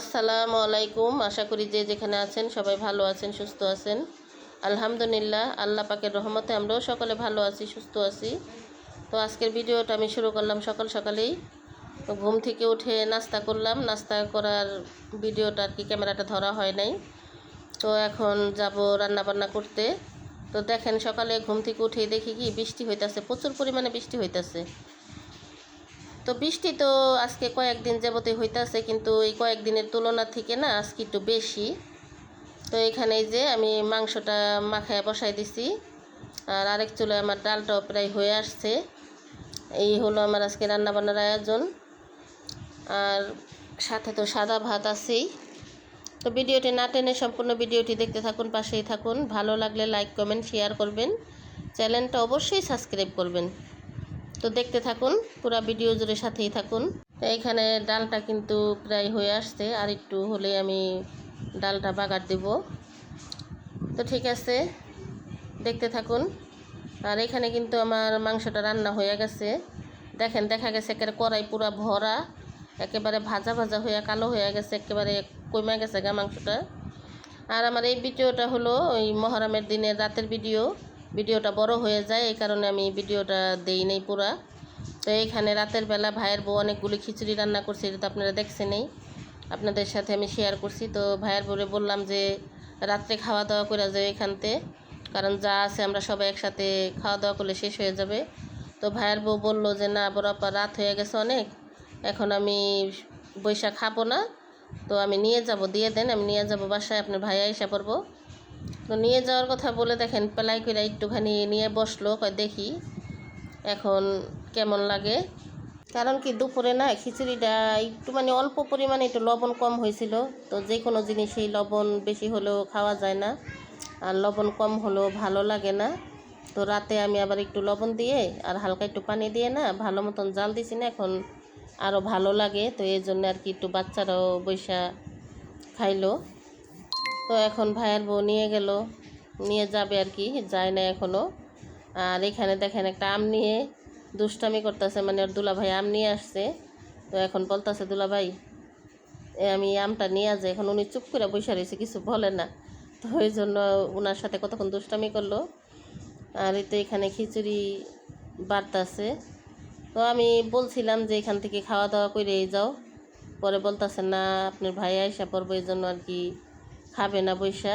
আসসালামু আলাইকুম। আশা করি যে যেখানে আছেন সবাই ভালো আছেন, সুস্থ আছেন। আলহামদুলিল্লাহ, আল্লাহ পাকের রহমতে আমরাও সকলে ভালো আছি, সুস্থ আছি। তো আজকের ভিডিওটা আমি শুরু করলাম সকাল সকালেই। ঘুম থেকে উঠে নাস্তা করলাম। নাস্তা করার ভিডিওটা আর কি ক্যামেরাটা ধরা হয় নাই। তো এখন যাব রান্না বান্না করতে। তো দেখেন সকালে ঘুম থেকে উঠে দেখি কি বৃষ্টি হইতাছে, প্রচুর পরিমাণে বৃষ্টি হইতাছে। তো বৃষ্টি তো আজকে কয়েকদিন যাবতে হইতাছে, কিন্তু এই কয়েকদিনের তুলনা থেকে না আজকে একটু বেশি। তো এখানে যে আমি মাংসটা মাখায় বসাই দিছি, আর আরেক চুলে আমার ডালটাও প্রায় হয়ে আসছে। এই হলো আমার আজকে রান্নাবান্নার আয়োজন। আর সাথে তো সাদা ভাত আছেই। তো ভিডিওটি না টেনে সম্পূর্ণ ভিডিওটি দেখতে থাকুন, পাশেই থাকুন। ভালো লাগলে লাইক, কমেন্ট, শেয়ার করবেন। চ্যানেলটা অবশ্যই সাবস্ক্রাইব করবেন। তো দেখতে থাকুন, পুরো ভিডিও জুড়ে সাথেই থাকুন। তো এখানে ডালটা কিন্তু প্রায় হয়ে আসছে, আর একটু হলে আমি ডালটা বাগার দেব। তো ঠিক আছে, দেখতে থাকুন। আর এখানে কিন্তু আমার মাংসটা রান্না হয়ে গেছে। দেখেন, দেখা গেছে একেবারে কড়াই পুরা ভরা, একেবারে ভাজা ভাজা হয়ে, কালো হয়ে গেছে, একেবারে কমে গেছে গা মাংসটা। আর আমার এই ভিডিওটা হলো ওই মহরমের দিনের রাতের ভিডিও। ভিডিওটা বড় হয়ে যায়, এই কারণে আমি ভিডিওটা দেই নেই পুরা। তো এইখানে রাতের বেলা ভাইয়ের বউ অনেকগুলি খিচুড়ি রান্না করছে, এটা তো আপনারা দেখছেনই আপনাদের সাথে আমি শেয়ার করছি। তো ভাইয়ের বউরে বললাম যে, রাত্রে খাওয়া দাওয়া করে যাবে এখানতে, কারণ যা আছে আমরা সবাই একসাথে খাওয়া দাওয়া করলে শেষ হয়ে যাবে। তো ভাইয়ের বউ বলল যে, না বরাবর রাত হয়ে গেছে অনেক, এখন আমি বৈশাখ খাব না, তো আমি নিয়ে যাব, দিয়ে দেন, আমি নিয়ে যাব বাসায়, আপনার ভাইয়া এসে পড়ব। তো নিয়ে যাওয়ার কথা বলে দেখেন পেলাই করে একটুখানি নিয়ে বসল দেখি এখন কেমন লাগে। কারণ কি দুপুরে না খিচুড়িটা একটু মানে অল্প পরিমাণে একটু লবণ কম হয়েছিল, তো যে কোনো জিনিসেই লবণ বেশি হলেও খাওয়া যায় না, আর লবণ কম হলেও ভালো লাগে না। তো রাতে আমি আবার একটু লবণ দিয়ে আর হালকা একটু পানি দিয়ে না ভালো মতন জাল দিছি না, এখন আরও ভালো লাগে, তো এই জন্য আর কি একটু বাচ্চারাও বৈশা খাইলো। তো এখন ভাইয়ের বউ নিয়ে গেল। নিয়ে যাবে আর কি, যায় না এখনও আর এখানে দেখেন একটা আম নিয়ে দুষ্টামি করতেছে মানে ওর দুলা ভাই আম নিয়ে আসছে। তো এখন বলতেছে দুলা ভাই আমি আমটা নিয়ে যাই এখন উনি চুপ করে বসে রয়েছে, কিছু বলে না। তো ওই জন্য ওনার সাথে কতক্ষণ দুষ্টামি করল। আর এতে এখানে খিচুড়ি বাড়তাছে। তো আমি বলছিলাম যে, এখান থেকে খাওয়া দাওয়া করে যাও। পরে বলতেছে, না, আপনার ভাই আইসা পড়ব, এই জন্য আর কি খাবে না বৈশা।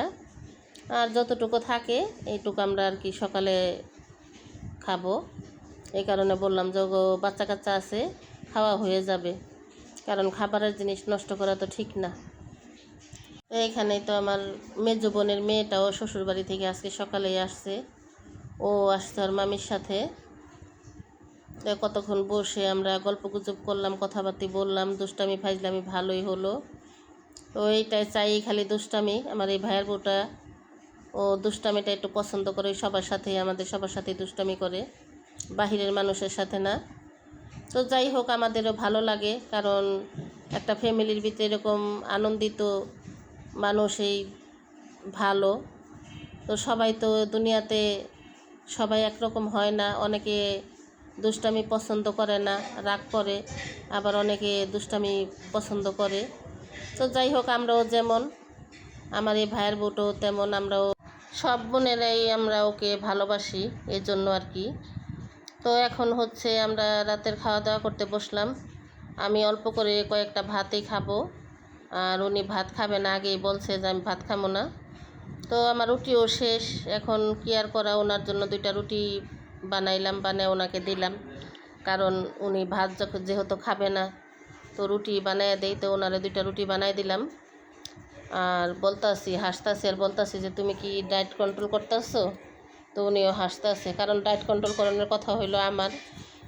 আর যতটুকু থাকে, এইটুকু আমরা আর কি সকালে খাব। এই কারণে বললাম যে বাচ্চা কাচ্চা আছে, খাওয়া হয়ে যাবে। কারণ খাবারের জিনিস নষ্ট করা তো ঠিক না। তো এইখানেই তো আমার মেজো বোনের মেয়েটাও শ্বশুরবাড়ি থেকে আজকে সকালেই আসছে। ও আসছে ওর মামির সাথে। কতক্ষণ বসে আমরা গল্প গুজব করলাম, কথাবার্তি বললাম দুষ্টামি ফাইজলামি ভালোই হলো। তো এইটাই চাই, খালি দুষ্টামি। আমার এই ভাইয়ের বউটা, ও দুষ্টামিটা একটু পছন্দ করে, সবার সাথে আমাদের সবার সাথে দুষ্টামি করে। বাহিরের মানুষের সাথে না। তো যাই হোক, আমাদেরও ভালো লাগে, কারণ একটা ফ্যামিলির ভিতরে এরকম আনন্দিত মানুষই ভালো। তো সবাই তো দুনিয়াতে সবাই একরকম হয় না, অনেকে দুষ্টামি পছন্দ করে না, রাগ করে, আবার অনেকে দুষ্টামি পছন্দ করে। তো যাই হোক, আমরাও যেমন, আমার এই ভাইয়ের বউটাও তেমন, আমরাও সব বোনেরাই আমরা ওকে ভালোবাসি এই জন্য আর কি। তো এখন হচ্ছে আমরা রাতের খাওয়া দাওয়া করতে বসলাম। আমি অল্প করে কয়েকটা ভাতই খাব, আর উনি ভাত খাবে না, আগেই বলছে যে আমি ভাত খাব না। তো আমার রুটিও শেষ, এখন কি আর করা, ওনার জন্য দুইটা রুটি বানাইলাম, বানিয়ে ওনাকে দিলাম। কারণ উনি ভাত যেহেতু খাবে না তো রুটি বানায় দেই তো ওনারে দুইটা রুটি বানাই দিলাম। আর বলতাছি, হাসতাছি আর বলতাছি যে, তুমি কি ডায়েট কন্ট্রোল করতেছো? তো উনিও হাসতাছে, কারণ ডায়েট কন্ট্রোল করানোর কথা হইল আমার।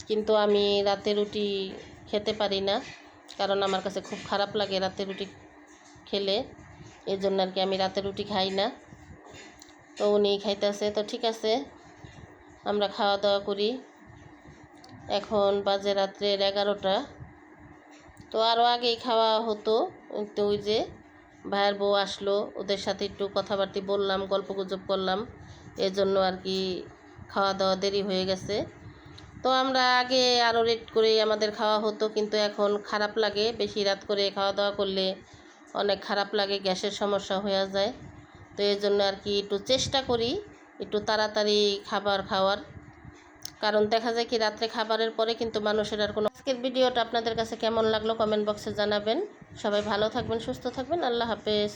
কিন্তু আমি রাতে রুটি খেতে পারি না, কারণ আমার কাছে খুব খারাপ লাগে রাতে রুটি খেলে। এই জন্য আর কি আমি রাতে রুটি খাই না। তো উনি খাইতেছে, তো ঠিক আছে, আমরা খাওয়া দাওয়া করি। এখন বাজে রাত্রের এগারোটা। তো আরও আগেই খাওয়া হতো। তো ওই যে ভাইয়ের বউ আসলো, ওদের সাথে একটু কথাবার্তি বললাম গল্প গুজব করলাম। জন্য আর কি খাওয়া দাওয়া দেরি হয়ে গেছে। তো আমরা আগে আরও রেট করে আমাদের খাওয়া হতো, কিন্তু এখন খারাপ লাগে। বেশি রাত করে খাওয়া দাওয়া করলে অনেক খারাপ লাগে, গ্যাসের সমস্যা হয়ে যায়। তো এই জন্য আর কি একটু চেষ্টা করি একটু তাড়াতাড়ি খাবার খাওয়ার। কারণ দেখা যায় কি রাত্রে খাবারের পরে কিন্তু মানুষের আর কোনো আজকের ভিডিওটা আপনাদের কাছে কেমন লাগল কমেন্ট বক্সে জানাবেন। সবাই ভালো থাকবেন, সুস্থ থাকবেন। আল্লাহ হাফেজ।